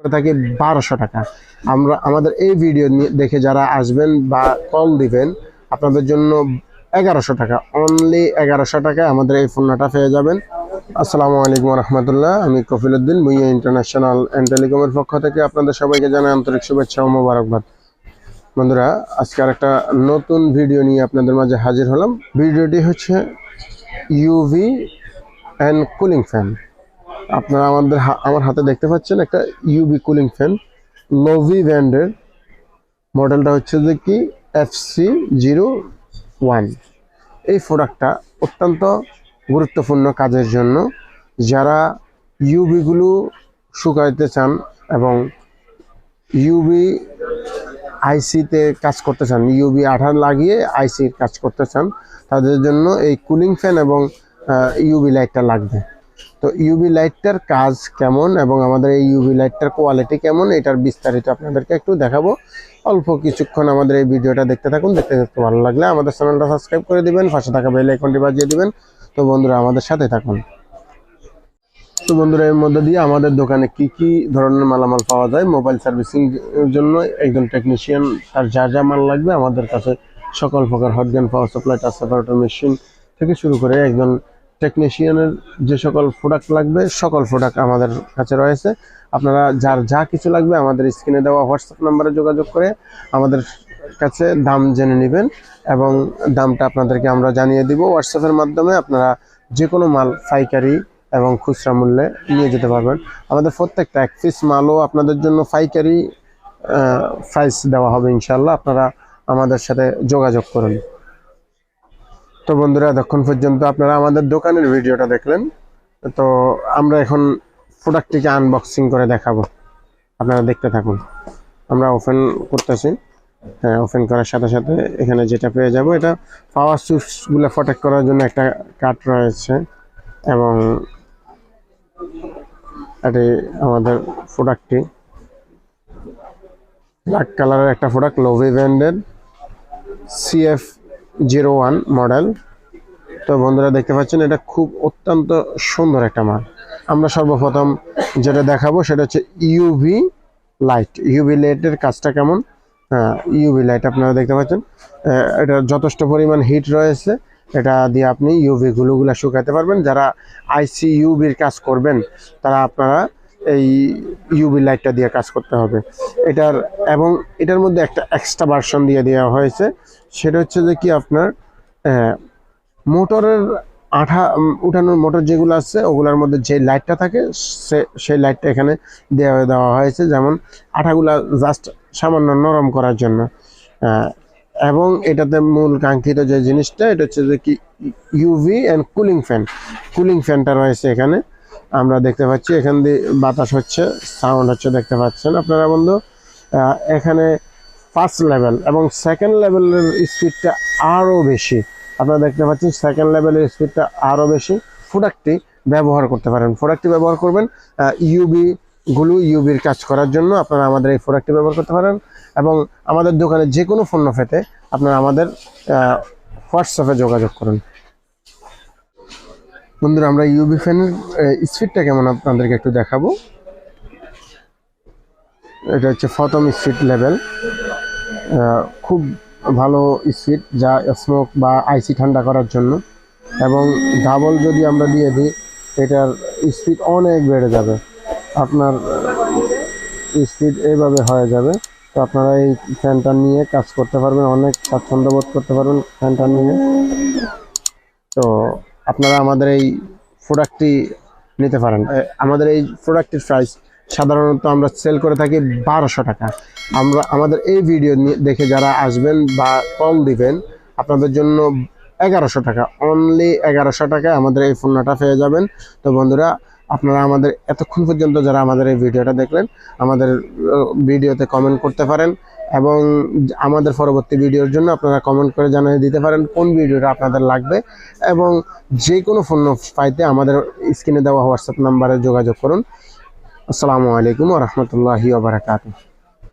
করে থাকি বারোশো টাকা। আমরা, আমাদের এই ভিডিও দেখে যারা আসবেন বা কল দিবেন, আপনাদের জন্য এগারোশো টাকা। অনলি এগারোশো টাকায় আমাদের এই ফোনটা পেয়ে যাবেন। আসসালামু আলাইকুম রহমতুল্লাহ আমি কফিলুদ্দিন ভুইয়া ইন্টারন্যাশনাল অ্যান্ড টেলিকমের পক্ষ থেকে আপনাদের সবাইকে জানাই আন্তরিক শুভেচ্ছা ও মোবারকবাদ। বন্ধুরা, আজকে আর একটা নতুন ভিডিও নিয়ে আপনাদের মাঝে হাজির হলাম। ভিডিওটি হচ্ছে ইউভি অ্যান্ড কুলিং ফ্যান আপনারা আমাদের আমার হাতে দেখতে পাচ্ছেন একটা ইউবি কুলিং ফ্যান লোভি ব্র্যান্ডের মডেলটা হচ্ছে যে কি? এফসি জিরো ওয়ান এই প্রোডাক্টটা অত্যন্ত গুরুত্বপূর্ণ কাজের জন্য। যারা ইউবিগুলো শুকাইতে চান এবং ইউবি আইসিতে কাজ করতে চান ইউবি আঠা লাগিয়ে আইসির কাজ করতে চান, তাদের জন্য এই কুলিং ফ্যান এবং ইউবি লাইটটা লাগবে। তো ইউবি লাইটটার কাজ কেমন এবং আমাদের এই ইউবি লাইটটার কোয়ালিটি কেমন, এটার বিস্তারিত আপনাদেরকে একটু দেখাবো। অল্প কিছুক্ষণ আমাদের এই ভিডিওটা দেখতে থাকুন, দেখতে দেখতে ভালো লাগলে আমাদের চ্যানেলটা সাবস্ক্রাইব করে দিবেন, পাশে থাকা বেল আইকনটি বাজিয়ে দিবেন। তো বন্ধুরা, আমাদের সাথে থাকুন। তো বন্ধুরা, এর মধ্যে দিয়ে আমাদের দোকানে কি কি ধরনের মালামাল পাওয়া যায়? মোবাইল সার্ভিসিং জন্য একজন টেকনিশিয়ান তার যা যা মাল লাগবে আমাদের কাছে সকল প্রকার hot gun power supply touch separator machine থেকে শুরু করে একজন টেকনিশিয়ানের যে সকল প্রোডাক্ট লাগবে, সকল প্রোডাক্ট আমাদের কাছে রয়েছে। আপনারা যার যা কিছু লাগবে আমাদের স্ক্রিনে দেওয়া হোয়াটসঅ্যাপ নাম্বারে যোগাযোগ করে আমাদের কাছে দাম জেনে নেবেন এবং দামটা আপনাদেরকে আমরা জানিয়ে দিব। হোয়াটসঅ্যাপের মাধ্যমে আপনারা যে কোনো মাল পাইকারি এবং খুচরা মূল্যে নিয়ে যেতে পারবেন। আমাদের প্রত্যেকটা এক পিস মালও আপনাদের জন্য পাইকারি প্রাইস দেওয়া হবে ইনশাল্লাহ আপনারা আমাদের সাথে যোগাযোগ করুন। তো বন্ধুরা, এতক্ষণ পর্যন্ত আপনারা আমাদের দোকানের ভিডিওটা দেখলেন। তো আমরা এখন প্রোডাক্টটিকে আনবক্সিং করে দেখাবো। আপনারা দেখতে থাকুন। আমরা ওপেন করতেছি। হ্যাঁ ওপেন করার সাথে সাথে এখানে যেটা পেয়ে যাব, এটা পাওয়ার সুইচগুলো প্রোটেক্ট করার জন্য একটা কাট রয়েছে এবং এটি আমাদের প্রোডাক্টটি। ব্ল্যাক কালারের একটা প্রোডাক্ট লোভি ব্র্যান্ডের সিএফ জিরো ওয়ান মডেল। তো বন্ধুরা দেখতে পাচ্ছেন, এটা খুব অত্যন্ত সুন্দর একটা মাল। আমরা সর্বপ্রথম যেটা দেখাবো সেটা হচ্ছে ইউভি লাইট ইউভি লাইটের কাজটা কেমন? হ্যাঁ ইউভি লাইট আপনারা দেখতে পাচ্ছেন। এটা যথেষ্ট পরিমাণ হিট রয়েছে। এটা দিয়ে আপনি ইউভি গুলোগুলা শুকাতে পারবেন। যারা আইসি ইউভির কাজ করবেন, তারা আপনারা এই ইউভি লাইটটা দিয়ে কাজ করতে হবে। এটার এবং এটার মধ্যে একটা এক্সট্রা ভার্সন দিয়ে দেওয়া হয়েছে। সেটা হচ্ছে যে কি আপনার মোটরের আঠা উঠানোর মোটর যেগুলো আছে, ওগুলোর মধ্যে যে লাইটটা থাকে, সে, সেই লাইটটা এখানে দেওয়া দেওয়া হয়েছে। যেমন আঠাগুলা জাস্ট সামান্য নরম করার জন্য। এবং এটাতে মূল কাঙ্ক্ষিত যে জিনিসটা, এটা হচ্ছে যে কি UV and cooling fan cooling ফ্যানটা রয়েছে এখানে। আমরা দেখতে পাচ্ছি, এখান দিয়ে বাতাস হচ্ছে সাউন্ড হচ্ছে, দেখতে পাচ্ছেন আপনারা বন্ধু। এখানে ফার্স্ট লেভেল এবং সেকেন্ড লেভেলের স্পিডটা আরও বেশি। আপনারা দেখতে পাচ্ছেন সেকেন্ড লেভেলের স্পিডটা আরও বেশি। প্রোডাক্টটি ব্যবহার করতে পারেন। প্রোডাক্টটি ব্যবহার করবেন ইউবি গুলো ইউবির কাজ করার জন্য আপনারা আমাদের এই প্রোডাক্টটি ব্যবহার করতে পারেন। এবং আমাদের দোকানে যে কোনো পণ্য পেতে আপনারা আমাদের হোয়াটসঅ্যাপে যোগাযোগ করুন। বন্ধুরা, আমরা ইউবি ফ্যানের স্পিডটা কেমন আপনাদেরকে একটু দেখাবো? এটা হচ্ছে প্রথম স্পিড লেভেল খুব ভালো স্পিড যা স্মোক বা আইসি ঠান্ডা করার জন্য। এবং ডাবল যদি আমরা দিয়ে দিই, এটার স্পিড অনেক বেড়ে যাবে। আপনার স্পিড এইভাবে হয়ে যাবে। তো আপনারা এই ফ্যানটা নিয়ে কাজ করতে পারবেন, অনেক স্বাচ্ছন্দ্য বোধ করতে পারবেন ফ্যানটা নিয়ে। তো আপনারা আমাদের এই প্রোডাক্টটি নিতে পারেন। আমাদের এই প্রোডাক্টের প্রাইস সাধারণত আমরা সেল করে থাকি বারোশো টাকা। আমরা, আমাদের এই ভিডিও দেখে যারা আসবেন বা কল দিবেন, আপনাদের জন্য এগারোশো টাকা। অনলি এগারোশো টাকায় আমাদের এই ফোনটা পেয়ে যাবেন। তো বন্ধুরা, আপনারা আমাদের এতক্ষণ পর্যন্ত যারা আমাদের এই ভিডিওটা দেখলেন, আমাদের ভিডিওতে কমেন্ট করতে পারেন। এবং আমাদের পরবর্তী ভিডিওর জন্য আপনারা কমেন্ট করে জানিয়ে দিতে পারেন কোন ভিডিওটা আপনাদের লাগবে এবং যে কোনো ফোন পাইতে আমাদের স্ক্রিনে দেওয়া হোয়াটসঅ্যাপ নাম্বারে যোগাযোগ করুন। আসসালামু আলাইকুম রহমতুল্লাহি ওবরাকাতুহ